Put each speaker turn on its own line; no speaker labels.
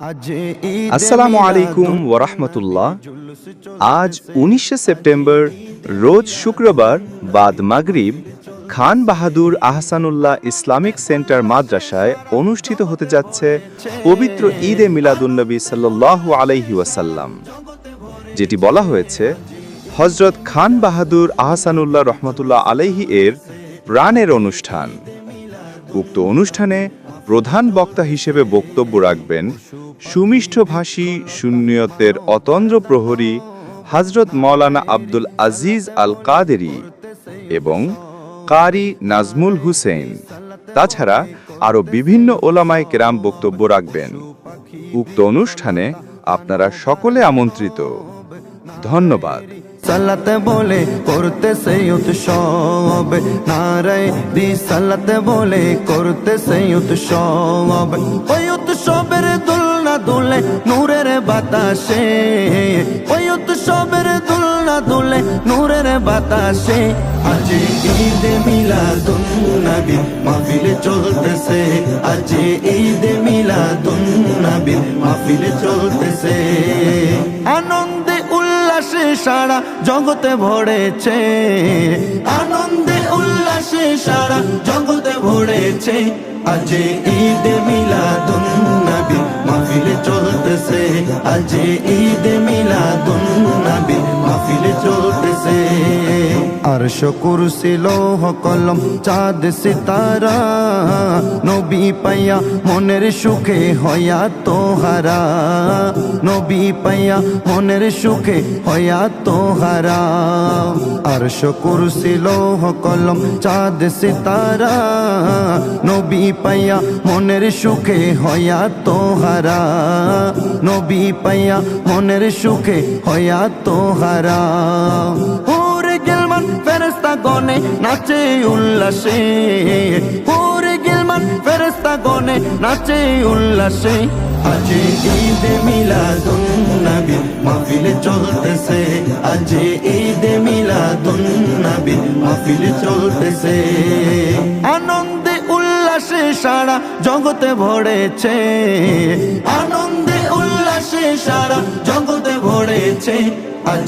আসসালামু আলাইকুম ওরহমতুল্লাহ আজ উনিশে সেপ্টেম্বর রোজ শুক্রবার বাদ মাগরিব খান বাহাদুর আহসানুল্লাহ ইসলামিক সেন্টার মাদ্রাসায় অনুষ্ঠিত হতে যাচ্ছে পবিত্র ঈদে মিলাদুন্নবী সাল্লাল্লাহু আলাইহি ওয়াসাল্লাম। যেটি বলা হয়েছে হজরত খান বাহাদুর আহসানুল্লাহ রহমতুল্লাহ আলাইহি এর প্রাণের অনুষ্ঠান। উক্ত অনুষ্ঠানে প্রধান বক্তা হিসেবে বক্তব্য রাখবেন সুমিষ্ঠভাষী শূন্যতের অতন্দ্র প্রহরী হজরত মৌলানা আব্দুল আজিজ আল কাদেরি এবং কারি নাজমুল হুসেন তাছাড়া আরও বিভিন্ন ওলামায় কেরাম বক্তব্য রাখবেন। উক্ত অনুষ্ঠানে আপনারা সকলে আমন্ত্রিত। ধন্যবাদ।
সালাতে বলে করতে সেই উৎসব। নারায় দি সালাতে বলে করতে সেই উৎসব। ওই উৎসবের দুলনা দুলে নূরের বাতাসে। ওই উৎসবের দুলনা দুলে নূরের বাতাসে। আজ ঈদ মিলাদুন নবী মাহফিল চলতেছে। আজ ঈদ মিলাদুন নবী মাহফিল চলতেছে। আনন্দে সারা জগতে ভরেছে। আনন্দে, উল্লাসে সারা জগতে ভরেছে। আজ ঈদ মিলাদুন নবী, মাহফিল চলতেছে। আজ ঈদ মিলাদুন নবী, মাহফিল চলতেছে। আরশ কুরসি, লৌহ কলম, চাঁদ, সিতারা নবী পাইয়া, মনের সুখে হয়া তোহারা। নবী পাইয়া, মনের সুখে হয়া তোহারা। আরশ কুরসি, লৌহ কলম, চাঁদ, সিতারা। নবী পাইয়া, মনের সুখে হয়া তোহারা। নবী পাইয়া, মনের সুখে হয়া তোহারা। ওরে গেলমান ফেরেস্তা গনে নাচে উল্লাসে। গনে নাচে উল্লাসে। আজ ঈদ মিলাদুন নবী মাহফিল চলতেছে। আজ ঈদ মিলাদুন নবী মাহফিল চলতেছে। আনন্দে উল্লাসে সারা জগতে ভরেছে। আনন্দে উল্লাসে সারা জগতে ভরেছে। আজ